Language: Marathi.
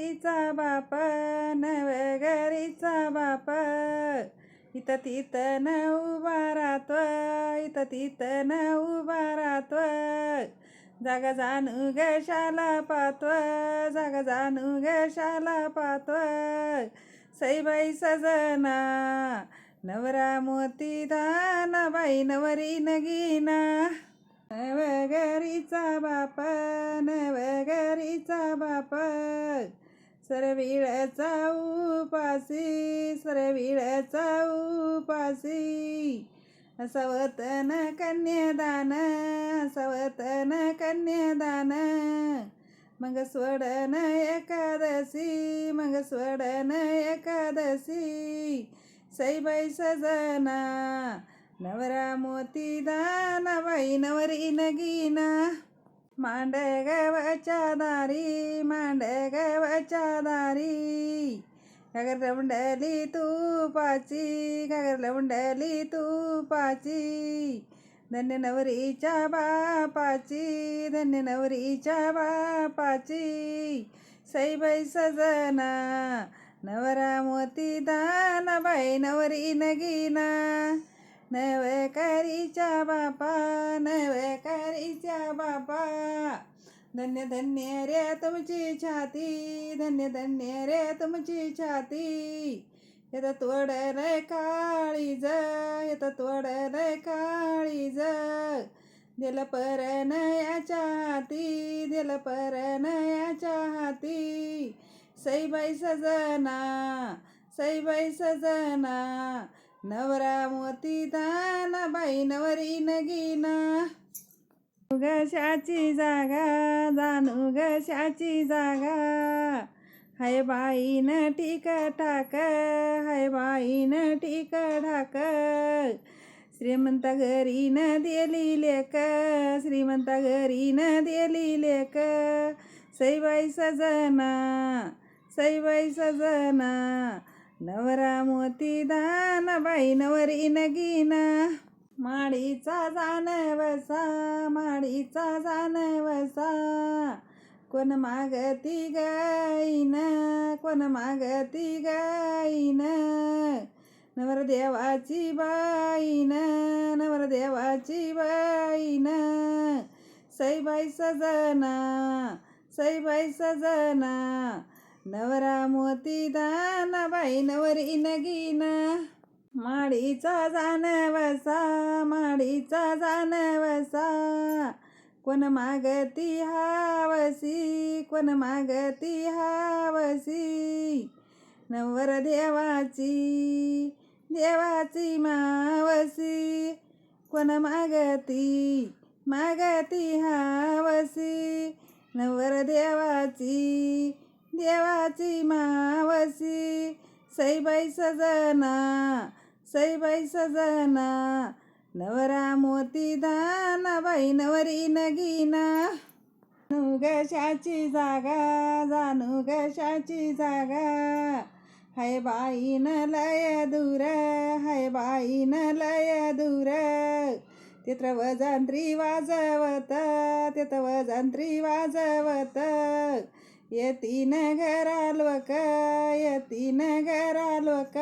घरीचा बाप नवघरीचा बाप. इथं तिथं न उभा राहतो इथं तिथं न उभा राहतो. जागा जाणू गशाला पाहतो जागा जाणू शाला पाहतो. सईबाई सजना नवरा मोती दान बाई नवरी नगीना. नवघरीचा बाप नवघरीचा बाप. सरविळचा उपासी सरविळचा उपासी. सवतन कन्यादान सवतन कन्यादान. मग स्वडन एकादशी मग स्वडन एकादशी. सईबाई सजना नवरा मोती दाना बाई नवरी नगीना. मांड गवाच्या दारी मांड गवाच्या दारी कागर लवंडली तुपाची कागर लवंडली तुपाची धन्य नवरीच्या बापाची धन्य नवरीच्या बापाची सईबाई सजना नवरा मोती दानाबाई नवरी नगीना नवकारीच्या बापा नवकारीच्या बापा. धन्य धन्य रे तुमची छाती धन्य धन्य रे तुमची छाती. येतं तोडल काळीज तोड तोडल काळी दिल पर याच्या हाती दिल पर याच्या हाती. सईबाई सजना सईबाई सजना नवरा मोती दाना बाई नवरी नगीना. गशाची जागा जाणू गशाची जागा. हाय बाईन टिक टाक हाय बाईन टिक ढाक. श्रीमंत घरी न दिली लेक श्रीमंत घरी न दिली लेक. सईबाई सजना सईबाई सजना. नवरा मोती दान बाई नवरी नगीना. माडीचा जानवसा माडीचा जानवसा कोण मागती गाईन कोण मागती गाईन. नवरदेवाची बाईन नवरदेवाची बाईन. सईबाई सजना सईबाई सजना. नवरा मोती दाना बाई नवरी नगीना. माडीचा जानवसा माडीचा जानवसा. कोण मागती हावसी कोण मागती हावसी. नवर देवाची देवाची मावसी. कोण मागती मागती हावसी. नवर देवाची देवाची मावसी सईबाई सजना सईबाई सजना नवरा मोती दाना बाई नवरी नगीना. जाणू गशाची जागा जाणू गशाची जागा. हाय न लय दूर हाय बाईन लय दूर. तित्र वजांत्री वाजवत तिथं वजांत्री वाजवत. येतीन घरा लोक येतीन घरा लोक